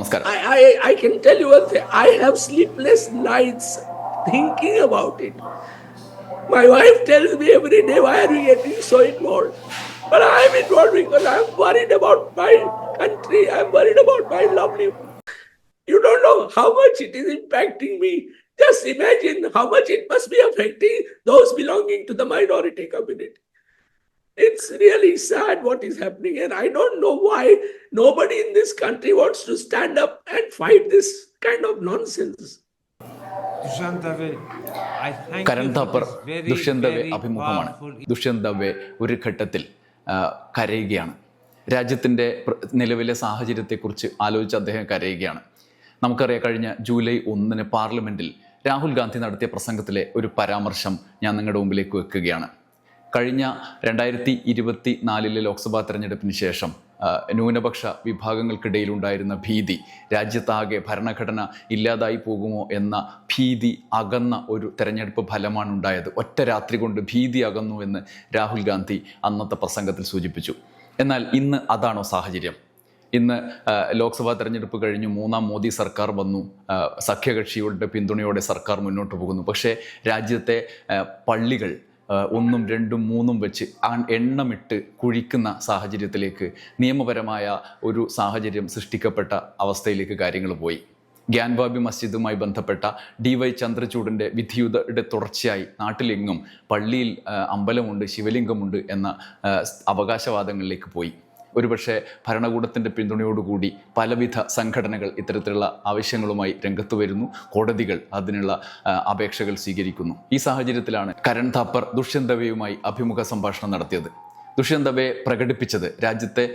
നമസ്കാരം I, I, I can tell you one thing. I have sleepless nights thinking about it. My wife tells me every day, why are you getting so involved? But I am involved because I am worried about my country. I am worried about my lovely. You don't know how much it is impacting me. Just imagine how much it must be affecting those belonging to the minority community. It's really sad what is happening, and I don't know why nobody in this country wants to stand up and fight this kind of nonsense. Dushyant Dave, I thank Karan Thapar this very, Dushyant Dave very അഭിമുഖമാണ് powerful ഒരു ഘട്ടത്തിൽ കരയുകയാണ് രാജ്യത്തിന്റെ നിലവിലെ സാഹചര്യത്തെക്കുറിച്ച് ആലോചിച്ച് അദ്ദേഹം കരയുകയാണ് നമുക്കറിയാം കഴിഞ്ഞ ജൂലൈ ഒന്നിന് പാർലമെന്റിൽ രാഹുൽ ഗാന്ധി നടത്തിയ പ്രസംഗത്തിലെ ഒരു പരാമർശം ഞാൻ നിങ്ങളുടെ മുമ്പിലേക്ക് വെക്കുകയാണ് കഴിഞ്ഞ രണ്ടായിരത്തി ഇരുപത്തി നാലിലെ ലോക്സഭാ തെരഞ്ഞെടുപ്പിന് ശേഷം ന്യൂനപക്ഷ വിഭാഗങ്ങൾക്കിടയിലുണ്ടായിരുന്ന ഭീതി രാജ്യത്താകെ ഭരണഘടന ഇല്ലാതായി പോകുമോ എന്ന ഭീതി അകന്ന ഒരു തെരഞ്ഞെടുപ്പ് ഫലമാണ് ഉണ്ടായത് ഒറ്റ രാത്രി കൊണ്ട് ഭീതി അകന്നു എന്ന് രാഹുൽ ഗാന്ധി അന്നത്തെ പ്രസംഗത്തിൽ സൂചിപ്പിച്ചു. എന്നാൽ ഇന്ന് അതാണോ സാഹചര്യം? ഇന്ന് ലോക്സഭാ തെരഞ്ഞെടുപ്പ് കഴിഞ്ഞു മൂന്നാം മോദി സർക്കാർ വന്നു സഖ്യകക്ഷികളുടെ പിന്തുണയോടെ സർക്കാർ മുന്നോട്ട് പോകുന്നു. പക്ഷേ രാജ്യത്തെ പള്ളികൾ ഒന്നും രണ്ടും മൂന്നും വെച്ച് എണ്ണമിട്ട് കുഴിക്കുന്ന സാഹചര്യത്തിലേക്ക് നിയമപരമായ ഒരു സാഹചര്യം സൃഷ്ടിക്കപ്പെട്ട അവസ്ഥയിലേക്ക് കാര്യങ്ങൾ പോയി. ഗ്യാൻവാബി മസ്ജിദുമായി ബന്ധപ്പെട്ട ഡി വൈ ചന്ദ്രചൂഡിന്റെ വിധിയുടെ തുടർച്ചയായി നാട്ടിലെങ്ങും പള്ളിയിൽ അമ്പലമുണ്ട് ശിവലിംഗമുണ്ട് എന്ന അവകാശവാദങ്ങളിലേക്ക് പോയി. ഒരുപക്ഷെ ഭരണകൂടത്തിന്റെ പിന്തുണയോടുകൂടി പലവിധ സംഘടനകൾ ഇത്തരത്തിലുള്ള ആവശ്യങ്ങളുമായി രംഗത്ത് വരുന്നു. കോടതികൾ അതിനുള്ള അപേക്ഷകൾ സ്വീകരിക്കുന്നു. ഈ സാഹചര്യത്തിലാണ് കരൺ താപ്പർ ദുഷ്യന്തവയുമായി അഭിമുഖ സംഭാഷണം നടത്തിയത്. ദുഷ്യന്തവയെ പ്രകടിപ്പിച്ചത് രാജ്യത്തെ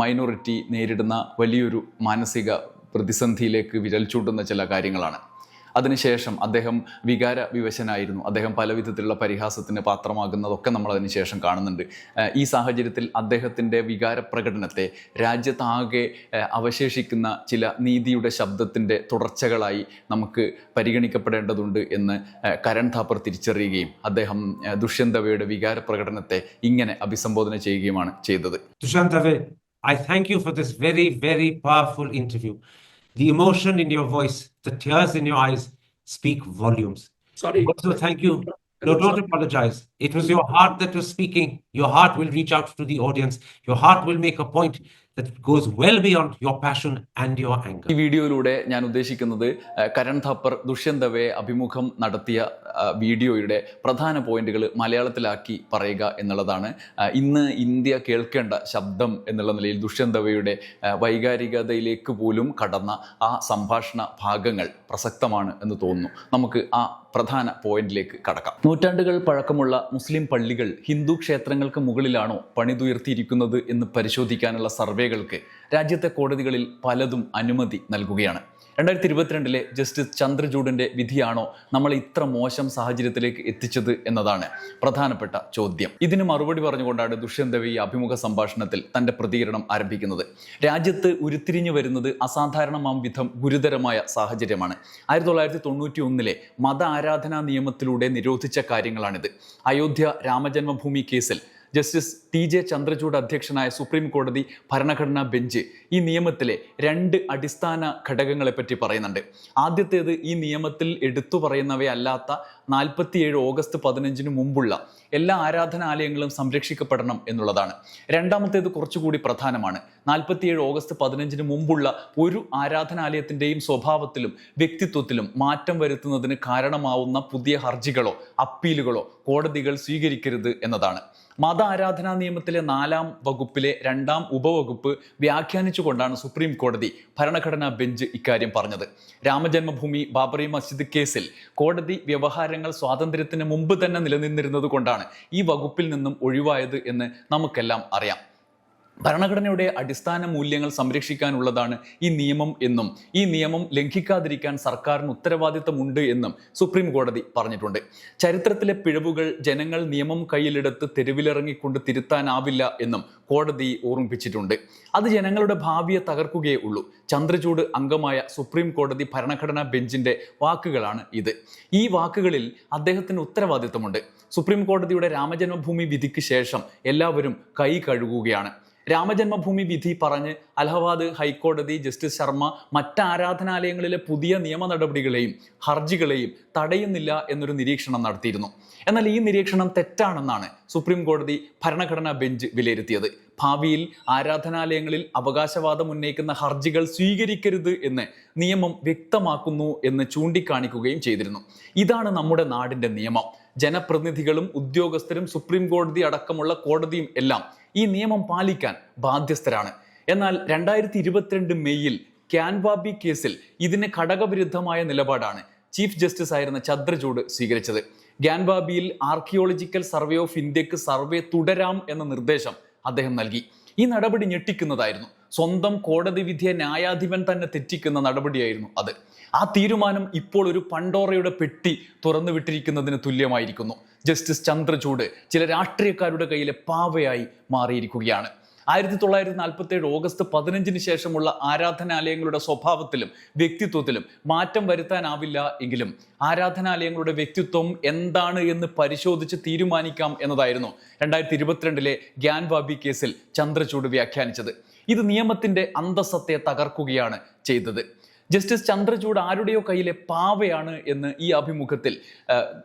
മൈനോറിറ്റി നേരിടുന്ന വലിയൊരു മാനസിക പ്രതിസന്ധിയിലേക്ക് വിരൽ ചൂണ്ടുന്ന ചില കാര്യങ്ങളാണ്. അതിനുശേഷം അദ്ദേഹം വികാര വിവശനായിരുന്നു. അദ്ദേഹം പല വിധത്തിലുള്ള പരിഹാസത്തിന് പാത്രമാകുന്നതൊക്കെ നമ്മൾ അതിനുശേഷം കാണുന്നുണ്ട്. ഈ സാഹചര്യത്തിൽ അദ്ദേഹത്തിന്റെ വികാര പ്രകടനത്തെ രാജ്യത്താകെ അവശേഷിക്കുന്ന ചില നീതിയുടെ ശബ്ദത്തിന്റെ തുടർച്ചകളായി നമുക്ക് പരിഗണിക്കപ്പെടേണ്ടതുണ്ട് എന്ന് കരൺ ഥാപ്പർ തിരിച്ചറിയുകയും അദ്ദേഹം ദുഷ്യന്തവയുടെ വികാര പ്രകടനത്തെ ഇങ്ങനെ അഭിസംബോധന ചെയ്യുകയുമാണ് ചെയ്തത്. I I thank you for this very, very powerful interview. The emotion in your voice, the tears in your eyes speak volumes. Sorry. Also, thank you. No, don't apologize. It was your heart that was speaking. Your heart will reach out to the audience. Your heart will make a point that goes well beyond your passion and your anger. ഈ വീഡിയോയിലൂടെ ഞാൻ ഉദ്ദേശിക്കുന്നത് കരൺ താപ്പർ ദുഷ്യന്തവയെ അഭിമുഖം നടത്തിയ വീഡിയോയുടെ പ്രധാന പോയിന്റുകൾ മലയാളത്തിലാക്കി പറയുക എന്നുള്ളതാണ്. ഇന്ന് ഇന്ത്യ കേൾക്കേണ്ട ശബ്ദം എന്നുള്ള നിലയിൽ ദുഷ്യന്തവയുടെ വൈകാരികതയിലേക്ക് പോലും കടന്ന ആ സംഭാഷണ ഭാഗങ്ങൾ പ്രസക്തമാണ് എന്ന് തോന്നുന്നു. നമുക്ക് ആ പ്രധാന പോയിന്റിലേക്ക് കടക്കാം. നൂറ്റാണ്ടുകൾ പഴക്കമുള്ള മുസ്ലിം പള്ളികൾ ഹിന്ദു ക്ഷേത്രങ്ങൾക്ക് മുകളിലാണോ പണിതുയർത്തിയിരിക്കുന്നത് എന്ന് പരിശോധിക്കാനുള്ള സർവേകൾക്ക് രാജ്യത്തെ കോടതികളിൽ പലതും അനുമതി നൽകുകയാണ്. രണ്ടായിരത്തി ഇരുപത്തിരണ്ടിലെ ജസ്റ്റിസ് ചന്ദ്രചൂഡിന്റെ വിധിയാണോ നമ്മൾ ഇത്ര മോശം സാഹചര്യത്തിലേക്ക് എത്തിച്ചത് എന്നതാണ് പ്രധാനപ്പെട്ട ചോദ്യം. ഇതിന് മറുപടി പറഞ്ഞുകൊണ്ടാണ് ദുഷ്യന്ത ദവെ ഈ അഭിമുഖ സംഭാഷണത്തിൽ തന്റെ പ്രതികരണം ആരംഭിക്കുന്നത്. രാജ്യത്ത് ഉരുത്തിരിഞ്ഞു വരുന്നത് അസാധാരണമാം വിധം ഗുരുതരമായ സാഹചര്യമാണ്. ആയിരത്തി തൊള്ളായിരത്തി തൊണ്ണൂറ്റി ഒന്നിലെ മത ആരാധനാ നിയമത്തിലൂടെ നിരോധിച്ച കാര്യങ്ങളാണിത്. അയോധ്യ രാമജന്മഭൂമി കേസിൽ ജസ്റ്റിസ് ടി ജെ ചന്ദ്രചൂഡ് അധ്യക്ഷനായ സുപ്രീം കോടതി ഭരണഘടനാ ബെഞ്ച് ഈ നിയമത്തിലെ രണ്ട് അടിസ്ഥാന ഘടകങ്ങളെ പറ്റി പറയുന്നുണ്ട്. ആദ്യത്തേത് ഈ നിയമത്തിൽ എടുത്തു പറയുന്നവയല്ലാത്ത നാൽപ്പത്തിയേഴ് ഓഗസ്റ്റ് പതിനഞ്ചിന് മുമ്പുള്ള എല്ലാ ആരാധനാലയങ്ങളും സംരക്ഷിക്കപ്പെടണം എന്നുള്ളതാണ്. രണ്ടാമത്തേത് കുറച്ചുകൂടി പ്രധാനമാണ്. നാൽപ്പത്തിയേഴ് ഓഗസ്റ്റ് പതിനഞ്ചിന് മുമ്പുള്ള ഒരു ആരാധനാലയത്തിന്റെയും സ്വഭാവത്തിലും വ്യക്തിത്വത്തിലും മാറ്റം വരുത്തുന്നതിന് കാരണമാവുന്ന പുതിയ ഹർജികളോ അപ്പീലുകളോ കോടതികൾ സ്വീകരിക്കരുത് എന്നതാണ്. മത ആരാധനാ നിയമത്തിലെ നാലാം വകുപ്പിലെ രണ്ടാം ഉപവകുപ്പ് വ്യാഖ്യാനിച്ചുകൊണ്ടാണ് സുപ്രീം കോടതി ഭരണഘടനാ ബെഞ്ച് ഇക്കാര്യം പറഞ്ഞത്. രാമജന്മഭൂമി ബാബറി മസ്ജിദ് കേസിൽ കോടതി വ്യവഹാരങ്ങൾ സ്വാതന്ത്ര്യത്തിന് മുമ്പ് തന്നെ നിലനിന്നിരുന്നത് കൊണ്ടാണ് ഈ വകുപ്പിൽ നിന്നും ഒഴിവായത് എന്ന് നമുക്കെല്ലാം അറിയാം. ഭരണഘടനയുടെ അടിസ്ഥാന മൂല്യങ്ങൾ സംരക്ഷിക്കാനുള്ളതാണ് ഈ നിയമം എന്നും ഈ നിയമം ലംഘിക്കാതിരിക്കാൻ സർക്കാരിന് ഉത്തരവാദിത്തമുണ്ട് എന്നും സുപ്രീം കോടതി പറഞ്ഞിട്ടുണ്ട്. ചരിത്രത്തിലെ പിഴവുകൾ ജനങ്ങൾ നിയമം കയ്യിലെടുത്ത് തെരുവിലിറങ്ങിക്കൊണ്ട് തിരുത്താനാവില്ല എന്നും കോടതി ഓർമ്മിപ്പിച്ചിട്ടുണ്ട്. അത് ജനങ്ങളുടെ ഭാവിയെ തകർക്കുകയേ ഉള്ളൂ. ചന്ദ്രചൂട് അംഗമായ സുപ്രീം കോടതി ഭരണഘടനാ ബെഞ്ചിന്റെ വാക്കുകളാണ് ഇത്. ഈ വാക്കുകളിൽ അദ്ദേഹത്തിന് ഉത്തരവാദിത്തമുണ്ട്. സുപ്രീം കോടതിയുടെ രാമജന്മഭൂമി വിധിക്ക് ശേഷം എല്ലാവരും കൈ കഴുകുകയാണ്. രാമജന്മഭൂമി വിധി പറഞ്ഞ് അലഹബാദ് ഹൈക്കോടതി ജസ്റ്റിസ് ശർമ്മ മറ്റ് ആരാധനാലയങ്ങളിലെ പുതിയ നിയമ നടപടികളെയും ഹർജികളെയും തടയുന്നില്ല എന്നൊരു നിരീക്ഷണം നടത്തിയിരുന്നു. എന്നാൽ ഈ നിരീക്ഷണം തെറ്റാണെന്നാണ് സുപ്രീം കോടതി ഭരണഘടനാ ബെഞ്ച് വിലയിരുത്തിയത്. ഭാവിയിൽ ആരാധനാലയങ്ങളിൽ അവകാശവാദം ഉന്നയിക്കുന്ന ഹർജികൾ സ്വീകരിക്കരുത് എന്ന് നിയമം വ്യക്തമാക്കുന്നു എന്ന് ചൂണ്ടിക്കാണിക്കുകയും ചെയ്തിരുന്നു. ഇതാണ് നമ്മുടെ നാടിന്റെ നിയമം. ജനപ്രതിനിധികളും ഉദ്യോഗസ്ഥരും സുപ്രീം കോടതി അടക്കമുള്ള കോടതിയും എല്ലാം ഈ നിയമം പാലിക്കാൻ ബാധ്യസ്ഥരാണ്. എന്നാൽ രണ്ടായിരത്തി ഇരുപത്തിരണ്ട് മെയ്യിൽ ക്യാൻവാബി കേസിൽ ഇതിന് ഘടകവിരുദ്ധമായ നിലപാടാണ് ചീഫ് ജസ്റ്റിസ് ആയിരുന്ന ചന്ദ്രചൂഡ് സ്വീകരിച്ചത്. ഗ്യാൻബാബിയിൽ ആർക്കിയോളജിക്കൽ സർവേ ഓഫ് ഇന്ത്യയ്ക്ക് സർവേ തുടരാം എന്ന നിർദ്ദേശം അദ്ദേഹം നൽകി. ഈ നടപടി ഞെട്ടിക്കുന്നതായിരുന്നു. സ്വന്തം കോടതി വിധിയെ ന്യായാധിപൻ തന്നെ തെറ്റിക്കുന്ന നടപടിയായിരുന്നു അത്. ആ തീരുമാനം ഇപ്പോൾ ഒരു പണ്ടോറയുടെ പെട്ടി തുറന്നു വിട്ടിരിക്കുന്നതിന് തുല്യമായിരിക്കുന്നു. ജസ്റ്റിസ് ചന്ദ്രചൂട് ചില രാഷ്ട്രീയക്കാരുടെ കയ്യിലെ പാവയായി മാറിയിരിക്കുകയാണ്. ആയിരത്തി തൊള്ളായിരത്തി നാൽപ്പത്തി ഏഴ് ഓഗസ്റ്റ് പതിനഞ്ചിന് ശേഷമുള്ള ആരാധനാലയങ്ങളുടെ സ്വഭാവത്തിലും വ്യക്തിത്വത്തിലും മാറ്റം വരുത്താനാവില്ല എങ്കിലും ആരാധനാലയങ്ങളുടെ വ്യക്തിത്വം എന്താണ് എന്ന് പരിശോധിച്ച് തീരുമാനിക്കാം എന്നതായിരുന്നു രണ്ടായിരത്തി ഇരുപത്തിരണ്ടിലെ ഗ്യാൻബാബി കേസിൽ ചന്ദ്രചൂട് വ്യാഖ്യാനിച്ചത്. ഇത് നിയമത്തിന്റെ അന്തസ്സത്തെ തകർക്കുകയാണ് ചെയ്തത്. ജസ്റ്റിസ് ചന്ദ്രചൂഡ് ആരുടെയോ കയ്യിലെ പാവയാണ് എന്ന് ഈ അഭിമുഖത്തിൽ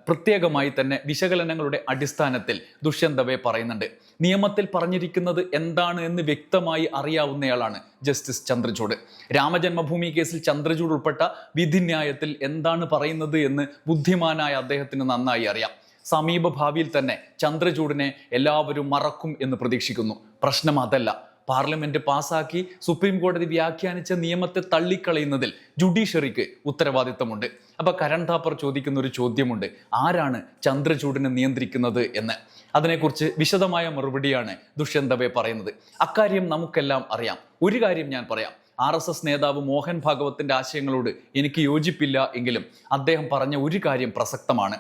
പ്രത്യേകമായി തന്നെ വിശകലനങ്ങളുടെ അടിസ്ഥാനത്തിൽ ദുഷ്യന്തവെ പറയുന്നുണ്ട്. നിയമത്തിൽ പറഞ്ഞിരിക്കുന്നത് എന്താണ് എന്ന് വ്യക്തമായി അറിയാവുന്നയാളാണ് ജസ്റ്റിസ് ചന്ദ്രചൂഡ്. രാമജന്മഭൂമി കേസിൽ ചന്ദ്രചൂഡ് ഉൾപ്പെട്ട വിധിന്യായത്തിൽ എന്താണ് പറയുന്നത് എന്ന് ബുദ്ധിമാനായ അദ്ദേഹത്തിന് നന്നായി അറിയാം. സമീപഭാവിയിൽ തന്നെ ചന്ദ്രചൂഡിനെ എല്ലാവരും മറക്കും എന്ന് പ്രതീക്ഷിക്കുന്നു. പ്രശ്നം അതല്ല. പാർലമെന്റ് പാസാക്കി സുപ്രീം കോടതി വ്യാഖ്യാനിച്ച നിയമത്തെ തള്ളിക്കളയുന്നതിൽ ജുഡീഷ്യറിക്ക് ഉത്തരവാദിത്തമുണ്ട്. അപ്പൊ കരൺ താപ്പർ ചോദിക്കുന്ന ഒരു ചോദ്യമുണ്ട്. ആരാണ് ചന്ദ്രചൂഡിനെ നിയന്ത്രിക്കുന്നത് എന്ന്? അതിനെക്കുറിച്ച് വിശദമായ മറുപടിയാണ് ദുഷ്യന്തവെ പറയുന്നത്. അക്കാര്യം നമുക്കെല്ലാം അറിയാം. ഒരു കാര്യം ഞാൻ പറയാം. ആർ എസ് എസ് നേതാവ് മോഹൻ ഭാഗവത്തിന്റെ ആശയങ്ങളോട് എനിക്ക് യോജിപ്പില്ല എങ്കിലും അദ്ദേഹം പറഞ്ഞ ഒരു കാര്യം പ്രസക്തമാണ്.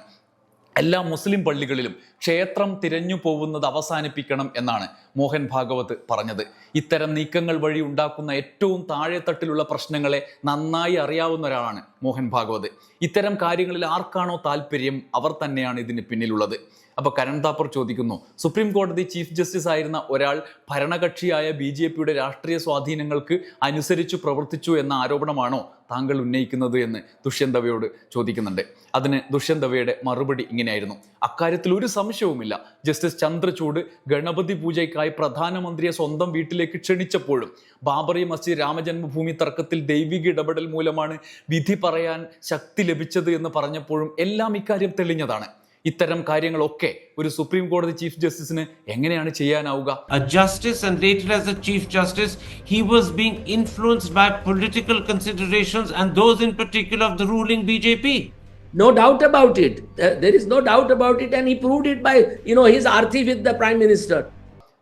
എല്ലാ മുസ്ലിം പള്ളികളിലും ക്ഷേത്രം തിരഞ്ഞു പോകുന്നത് അവസാനിപ്പിക്കണം എന്നാണ് മോഹൻ ഭാഗവത് പറഞ്ഞത്. ഇത്തരം നീക്കങ്ങൾ വഴി ഉണ്ടാക്കുന്ന ഏറ്റവും താഴെത്തട്ടിലുള്ള പ്രശ്നങ്ങളെ നന്നായി അറിയാവുന്ന ഒരാളാണ് മോഹൻ ഭാഗവത്. ഇത്തരം കാര്യങ്ങളിൽ ആർക്കാണോ താല്പര്യം അവർ തന്നെയാണ് ഇതിന് പിന്നിലുള്ളത്. അപ്പൊ കരൺ താപ്പർ ചോദിക്കുന്നു സുപ്രീം കോടതി ചീഫ് ജസ്റ്റിസ് ആയിരുന്ന ഒരാൾ ഭരണകക്ഷിയായ ബി ജെ പിയുടെ രാഷ്ട്രീയ സ്വാധീനങ്ങൾക്ക് അനുസരിച്ച് പ്രവർത്തിച്ചു എന്ന ആരോപണമാണോ താങ്കൾ ഉന്നയിക്കുന്നത്? എന്ന് ദുഷ്യന്തവയോട് ചോദിക്കുന്നുണ്ട്. അതിന് ദുഷ്യന്തവയുടെ മറുപടി ഇങ്ങനെയായിരുന്നു. അക്കാര്യത്തിൽ ഒരു സംശയവുമില്ല. ജസ്റ്റിസ് ചന്ദ്രചൂഡ് ഗണപതി പൂജയ്ക്കായി പ്രധാനമന്ത്രിയെ സ്വന്തം വീട്ടിലേക്ക് ക്ഷണിച്ചപ്പോഴും ബാബറി മസ്ജിദ് രാമജന്മഭൂമി തർക്കത്തിൽ ദൈവിക ഇടപെടൽ മൂലമാണ് വിധി പറയാൻ ശക്തി ലഭിച്ചത് എന്ന് പറഞ്ഞപ്പോഴും എല്ലാം ഇക്കാര്യം തെളിഞ്ഞതാണ്. ഇത്തരം കാര്യങ്ങളൊക്കെ ഒരു സുപ്രീം കോടതി ചീഫ് ജസ്റ്റിസിന് എങ്ങനെയാണ് ചെയ്യാനാവുക? Justice and later as a chief justice he was being influenced by political considerations and those in particular of the ruling BJP no doubt about it. There is no doubt about it and he proved it by you know his arthi with the prime minister.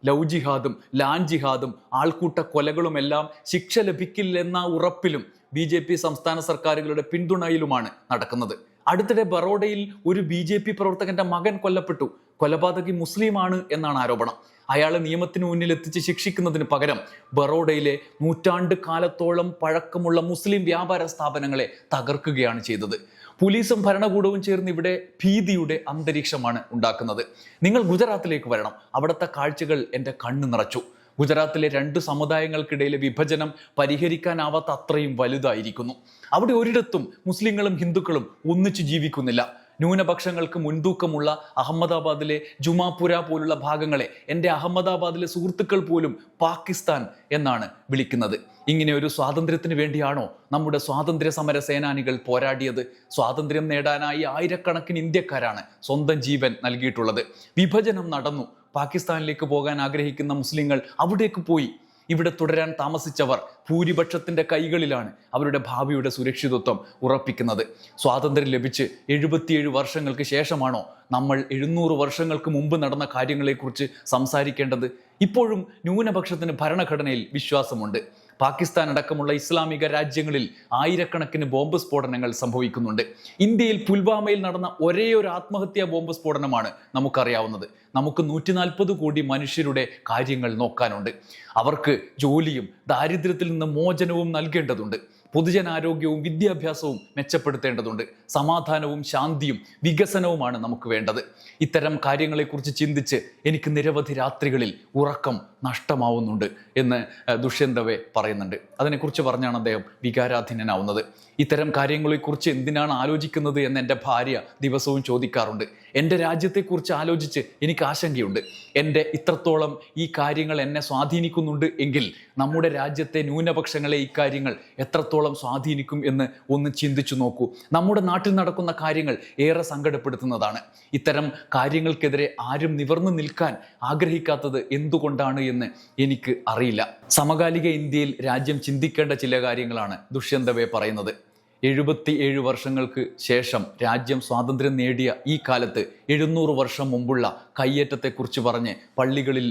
ലൗജിഹാദും ലാഞ്ചിഹാദും ആൾക്കൂട്ട കൊലകളുമെല്ലാം ശിക്ഷ ലഭിക്കില്ലെന്ന ഉറപ്പിലും B J P സംസ്ഥാന സർക്കാരുകളുടെ പിന്തുണയിലുമാണ് നടക്കുന്നത്. അടുത്തിടെ ബറോഡയിൽ ഒരു ബി ജെ പി പ്രവർത്തകന്റെ മകൻ കൊല്ലപ്പെട്ടു. കൊലപാതകി മുസ്ലിമാണ് എന്നാണ് ആരോപണം. അയാളെ നിയമത്തിന് മുന്നിൽ എത്തിച്ച് ശിക്ഷിക്കുന്നതിന് പകരം ബറോഡയിലെ നൂറ്റാണ്ട് കാലത്തോളം പഴക്കമുള്ള മുസ്ലിം വ്യാപാര സ്ഥാപനങ്ങളെ തകർക്കുകയാണ് ചെയ്തത്. പോലീസും ഭരണകൂടവും ചേർന്ന് ഇവിടെ ഭീതിയുടെ അന്തരീക്ഷമാണ് ഉണ്ടാക്കുന്നത്. നിങ്ങൾ ഗുജറാത്തിലേക്ക് വരണം. അവിടുത്തെ കാഴ്ചകൾ എന്റെ കണ്ണ് നിറച്ചു. ഗുജറാത്തിലെ രണ്ട് സമുദായങ്ങൾക്കിടയിലെ വിഭജനം പരിഹരിക്കാനാവാത്ത അത്രയും വലുതായിരിക്കുന്നു. അവിടെ ഒരിടത്തും മുസ്ലിങ്ങളും ഹിന്ദുക്കളും ഒന്നിച്ചു ജീവിക്കുന്നില്ല. ന്യൂനപക്ഷങ്ങൾക്ക് മുൻതൂക്കമുള്ള അഹമ്മദാബാദിലെ ജുമാപുര പോലുള്ള ഭാഗങ്ങളെ എന്റെ അഹമ്മദാബാദിലെ സുഹൃത്തുക്കൾ പോലും പാകിസ്ഥാൻ എന്നാണ് വിളിക്കുന്നത്. ഇങ്ങനെ ഒരു സ്വാതന്ത്ര്യത്തിന് വേണ്ടിയാണോ നമ്മുടെ സ്വാതന്ത്ര്യ സമര സേനാനികൾ പോരാടിയത്? സ്വാതന്ത്ര്യം നേടാനായി ആയിരക്കണക്കിന് ഇന്ത്യക്കാരാണ് സ്വന്തം ജീവൻ നൽകിയിട്ടുള്ളത്. വിഭജനം നടന്നു. പാകിസ്ഥാനിലേക്ക് പോകാൻ ആഗ്രഹിക്കുന്ന മുസ്ലിങ്ങൾ അവിടേക്ക് പോയി. ഇവിടെ തുടരാൻ താമസിച്ചവർ ഭൂരിപക്ഷത്തിന്റെ കൈകളിലാണ് അവരുടെ ഭാവിയുടെ സുരക്ഷിതത്വം ഉറപ്പിക്കുന്നത്. സ്വാതന്ത്ര്യം ലഭിച്ച് എഴുപത്തിയേഴ് വർഷങ്ങൾക്ക് ശേഷമാണോ നമ്മൾ എഴുന്നൂറ് വർഷങ്ങൾക്ക് മുമ്പ് നടന്ന കാര്യങ്ങളെക്കുറിച്ച് സംസാരിക്കേണ്ടത്? ഇപ്പോഴും ന്യൂനപക്ഷത്തിന് ഭരണഘടനയിൽ വിശ്വാസമുണ്ട്. പാകിസ്ഥാൻ അടക്കമുള്ള ഇസ്ലാമിക രാജ്യങ്ങളിൽ ആയിരക്കണക്കിന് ബോംബ് സ്ഫോടനങ്ങൾ സംഭവിക്കുന്നുണ്ട്. ഇന്ത്യയിൽ പുൽവാമയിൽ നടന്ന ഒരേ ഒരു ആത്മഹത്യാ ബോംബ് സ്ഫോടനമാണ് നമുക്കറിയാവുന്നത്. നമുക്ക് നൂറ്റി നാൽപ്പത് കോടി മനുഷ്യരുടെ കാര്യങ്ങൾ നോക്കാനുണ്ട്. അവർക്ക് ജോലിയും ദാരിദ്ര്യത്തിൽ നിന്ന് മോചനവും നൽകേണ്ടതുണ്ട്. പൊതുജനാരോഗ്യവും വിദ്യാഭ്യാസവും മെച്ചപ്പെടുത്തേണ്ടതുണ്ട്. സമാധാനവും ശാന്തിയും വികസനവുമാണ് നമുക്ക് വേണ്ടത്. ഇത്തരം കാര്യങ്ങളെക്കുറിച്ച് ചിന്തിച്ച് എനിക്ക് നിരവധി രാത്രികളിൽ ഉറക്കം നഷ്ടമാവുന്നുണ്ട് എന്ന് ദുഷ്യന്തവേ പറയുന്നുണ്ട്. അതിനെക്കുറിച്ച് പറഞ്ഞാണ് അദ്ദേഹം വികാരാധീനനാവുന്നത്. ഇത്തരം കാര്യങ്ങളെക്കുറിച്ച് എന്തിനാണ് ആലോചിക്കുന്നത് എന്ന് എന്റെ ഭാര്യ ദിവസവും ചോദിക്കാറുണ്ട്. എന്റെ രാജ്യത്തെക്കുറിച്ച് ആലോചിച്ച് എനിക്ക് ആശങ്കയുണ്ട്. എന്റെ ഇത്രത്തോളം ഈ കാര്യങ്ങൾ എന്നെ സ്വാധീനിക്കുന്നുണ്ട് എങ്കിൽ നമ്മുടെ രാജ്യത്തെ ന്യൂനപക്ഷങ്ങളെ ഇക്കാര്യങ്ങൾ കാര്യങ്ങൾ എത്രത്തോളം സ്വാധീനിക്കും എന്ന് ഒന്ന് ചിന്തിച്ചു നോക്കൂ. നമ്മുടെ നാട്ടിൽ നടക്കുന്ന കാര്യങ്ങൾ ഏറെ സങ്കടപ്പെടുത്തുന്നതാണ്. ഇത്തരം കാര്യങ്ങൾക്കെതിരെ ആരും നിവർന്നു നിൽക്കാൻ ആഗ്രഹിക്കാത്തത് എന്തുകൊണ്ടാണ് എന്ന് എനിക്ക് അറിയില്ല. സമകാലിക ഇന്ത്യയിൽ രാജ്യം ചിന്തിക്കേണ്ട ചില കാര്യങ്ങളാണ് ദുഷ്യന്തവേ പറയുന്നത്. എഴുപത്തി ഏഴ് വർഷങ്ങൾക്ക് ശേഷം രാജ്യം സ്വാതന്ത്ര്യം നേടിയ ഈ കാലത്ത് എഴുന്നൂറ് വർഷം മുമ്പുള്ള കയ്യേറ്റത്തെക്കുറിച്ച് പറഞ്ഞ് പള്ളികളിൽ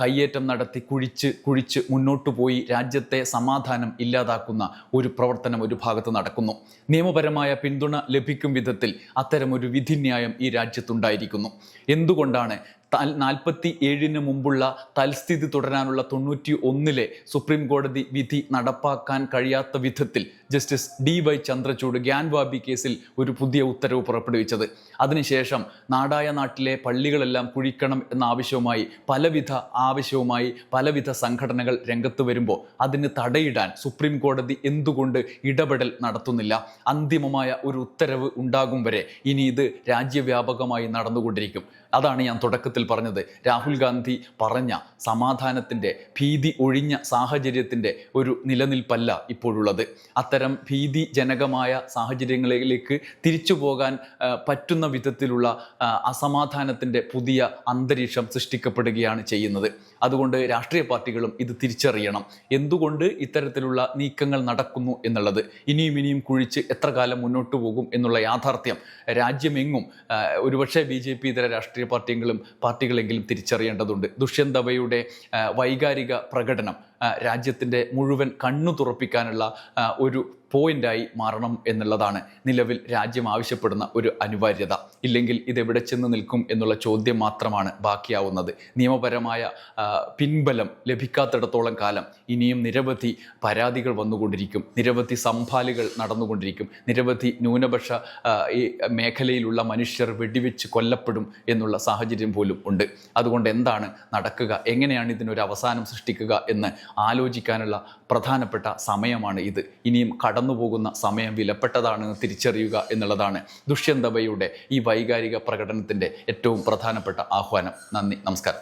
കയ്യേറ്റം നടത്തി കുഴിച്ച് കുഴിച്ച് മുന്നോട്ടു പോയി രാജ്യത്തെ സമാധാനം ഇല്ലാതാക്കുന്ന ഒരു പ്രവർത്തനം ഒരു ഭാഗത്ത് നടക്കുന്നു. നിയമപരമായ പിന്തുണ ലഭിക്കും വിധത്തിൽ അത്തരമൊരു വിധിന്യായം ഈ രാജ്യത്തുണ്ടായിരിക്കുന്നു. എന്തുകൊണ്ടാണ് തൽ നാൽപ്പത്തി ഏഴിന് മുമ്പുള്ള തൽസ്ഥിതി തുടരാനുള്ള തൊണ്ണൂറ്റി ഒന്നിലെ സുപ്രീം കോടതി വിധി നടപ്പാക്കാൻ കഴിയാത്ത വിധത്തിൽ justice D Y Chandrachud Gyanvapi കേസിൽ ഒരു പുതിയ ഉത്തരവ് പുറപ്പെടുവിച്ചത്. അതിനുശേഷം നാടായ നാട്ടിലെ പള്ളികളെല്ലാം കുഴിക്കണം എന്ന ആവശ്യവുമായി പലവിധ ആവശ്യവുമായി പലവിധ സംഘടനകൾ രംഗത്ത് വരുമ്പോൾ അതിന് തടയിടാൻ സുപ്രീം കോടതി എന്തുകൊണ്ട് ഇടപെടൽ നടത്തുന്നില്ല? അന്തിമമായ ഒരു ഉത്തരവ് ഉണ്ടാകും വരെ ഇനി ഇത് രാജ്യവ്യാപകമായി നടന്നുകൊണ്ടിരിക്കും. അതാണ് ഞാൻ തുടക്കത്തിൽ പറഞ്ഞത്. രാഹുൽ ഗാന്ധി പറഞ്ഞ സമാധാനത്തിന്റെ ഭീതി ഒഴിഞ്ഞ സാഹചര്യത്തിന്റെ ഒരു നിലനിൽപ്പല്ല ഇപ്പോഴുള്ളത്. അത്തരം ഭീതിജനകമായ സാഹചര്യങ്ങളിലേക്ക് തിരിച്ചു പോകാൻ പറ്റുന്ന വിധത്തിലുള്ള അസമാധാനത്തിന്റെ പുതിയ അന്തരീക്ഷം സൃഷ്ടിക്കപ്പെടുകയാണ് ചെയ്യുന്നത്. അതുകൊണ്ട് രാഷ്ട്രീയ പാർട്ടികളും ഇത് തിരിച്ചറിയണം. എന്തുകൊണ്ട് ഇത്തരത്തിലുള്ള നീക്കങ്ങൾ നടക്കുന്നു എന്നുള്ളത്? ഇനിയും ഇനിയും കുഴിച്ച് എത്ര കാലം മുന്നോട്ട് പോകും എന്നുള്ള യാഥാർത്ഥ്യം രാജ്യമെങ്ങും ഒരുപക്ഷെ ബി ജെ പി ഇതര രാഷ്ട്രീയ പാർട്ടികളും പാർട്ടികളെങ്കിലും തിരിച്ചറിയേണ്ടതുണ്ട്. ദുഷ്യന്തവയുടെ വൈകാരിക പ്രകടനം രാജ്യത്തിന്റെ മുഴുവൻ കണ്ണു തുറപ്പിക്കാനുള്ള ഒരു പോയിന്റായി മാറണം എന്നുള്ളതാണ് നിലവിൽ രാജ്യം ആവശ്യപ്പെടുന്ന ഒരു അനിവാര്യത. ഇല്ലെങ്കിൽ ഇതെവിടെ ചെന്ന് നിൽക്കും എന്നുള്ള ചോദ്യം മാത്രമാണ് ബാക്കിയാവുന്നത്. നിയമപരമായ പിൻബലം ലഭിക്കാത്തിടത്തോളം കാലം ഇനിയും നിരവധി പരാതികൾ വന്നുകൊണ്ടിരിക്കും. നിരവധി സംഭാലുകൾ നടന്നുകൊണ്ടിരിക്കും. നിരവധി ന്യൂനപക്ഷ ഈ മേഖലയിലുള്ള മനുഷ്യർ വെടിവെച്ച് കൊല്ലപ്പെടും എന്നുള്ള സാഹചര്യം പോലും ഉണ്ട്. അതുകൊണ്ട് എന്താണ് നടക്കുക? എങ്ങനെയാണ് ഇതിനൊരു അവസാനം സൃഷ്ടിക്കുക എന്ന് ആലോചിക്കാനുള്ള പ്രധാനപ്പെട്ട സമയമാണ് ഇത്. ഇനിയും കടന്നുപോകുന്ന സമയം വിലപ്പെട്ടതാണ് തിരിച്ചറിയുക എന്നുള്ളതാണ് ദുഷ്യന്തബയുടെ ഈ വൈകാരിക പ്രകടനത്തിന്റെ ഏറ്റവും പ്രധാനപ്പെട്ട ആഹ്വാനം. നന്ദി നമസ്കാരം.